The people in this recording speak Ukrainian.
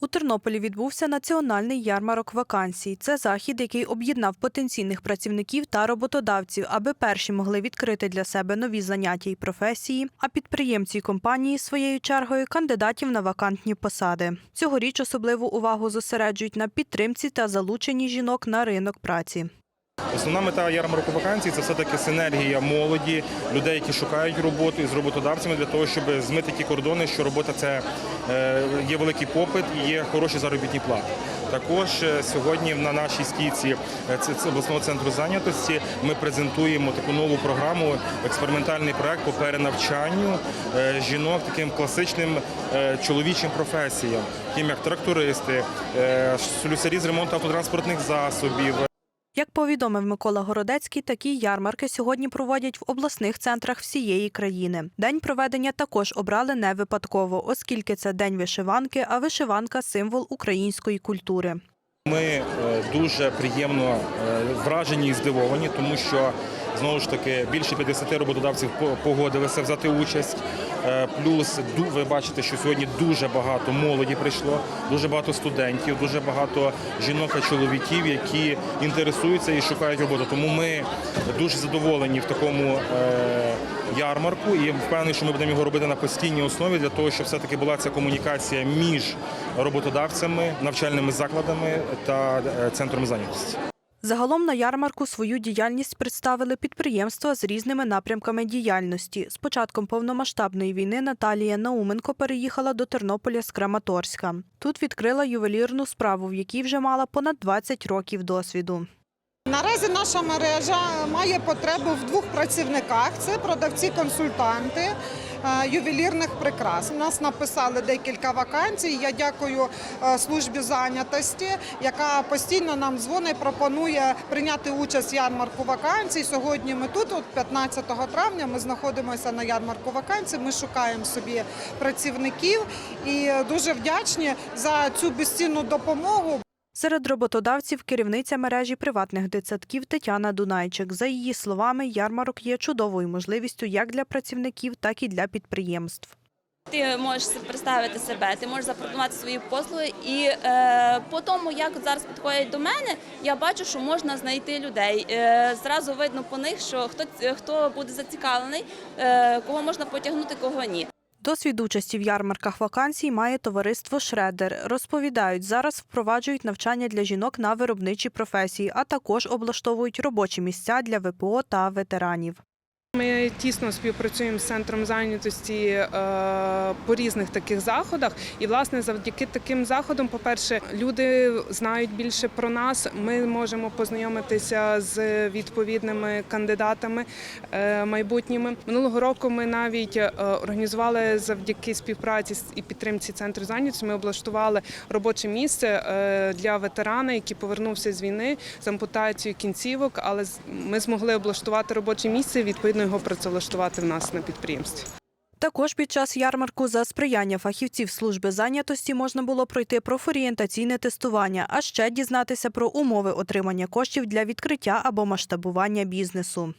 У Тернополі відбувся національний ярмарок вакансій. Це захід, який об'єднав потенційних працівників та роботодавців, аби перші могли відкрити для себе нові заняття і професії, а підприємці й компанії своєю чергою кандидатів на вакантні посади. Цьогоріч особливу увагу зосереджують на підтримці та залученні жінок на ринок праці. Основна мета ярмарку вакансій це все-таки синергія молоді, людей, які шукають роботу із роботодавцями для того, щоб змити ті кордони, що робота це е, є великий попит і є хороші заробітні плати. Також е, сьогодні на нашій стійці е, обласного центру зайнятості. Ми презентуємо таку нову програму, експериментальний проект по перенавчанню жінок таким класичним чоловічим професіям, таким як трактористи, слюсарі з ремонту автотранспортних засобів. Як повідомив Микола Городецький, такі ярмарки сьогодні проводять в обласних центрах всієї країни. День проведення також обрали не випадково, оскільки це день вишиванки, а вишиванка символ української культури. Ми е, дуже приємно е, вражені і здивовані, тому що знову ж таки більше 50 роботодавців погодилися взяти участь. Е, Плюс ви бачите, що сьогодні дуже багато молоді прийшло, дуже багато студентів, дуже багато жінок та чоловіків, які інтересуються і шукають роботу. Тому ми дуже задоволені в такому ярмарку і впевнений, що ми будемо його робити на постійній основі для того, щоб все-таки була ця комунікація між роботодавцями, навчальними закладами та е, центром зайнятості. Загалом на ярмарку свою діяльність представили підприємства з різними напрямками діяльності. З початком повномасштабної війни Наталія Науменко переїхала до Тернополя з Краматорська. Тут відкрила ювелірну справу, в якій вже мала понад 20 років досвіду. Наразі наша мережа має потребу в двох працівниках: це продавці-консультанти е, ювелірних прикрас. Нас написали декілька вакансій. Я дякую е, службі зайнятості, яка постійно нам дзвонить, пропонує прийняти участь в ярмарку вакансій. Сьогодні ми тут, от 15 травня, ми знаходимося на ярмарку вакансій. Ми шукаємо собі працівників і дуже вдячні за цю безцінну допомогу. Серед роботодавців керівниця мережі приватних дитсадків Тетяна Дунайчик. За її словами, ярмарок є чудовою можливістю як для працівників, так і для підприємств. Ти можеш представити себе, ти можеш запропонувати свої послуги, і е, по тому, як зараз підходять до мене, я бачу, що можна знайти людей. Е, зразу видно по них, що хто хто буде зацікавлений, е, кого можна потягнути, кого ні. Досвід участі в ярмарках вакансій має товариство Шредер. Розповідають, зараз впроваджують навчання для жінок на виробничі професії, а також облаштовують робочі місця для ВПО та ветеранів. Ми тісно співпрацюємо з центром зайнятості е, по різних таких заходах. І, власне, завдяки таким заходам, по-перше, люди знають більше про нас. Ми можемо познайомитися з відповідними кандидатами е, майбутніми. Минулого року ми навіть е, організували завдяки співпраці і підтримці центру зайнятості. Ми облаштували робоче місце для ветерана, який повернувся з війни з ампутацією кінцівок, але ми змогли облаштувати робоче місце, відповідно його працевлаштувати в нас на підприємстві. Також під час ярмарку за сприяння фахівців служби зайнятості можна було пройти профорієнтаційне тестування, а ще дізнатися про умови отримання коштів для відкриття або масштабування бізнесу.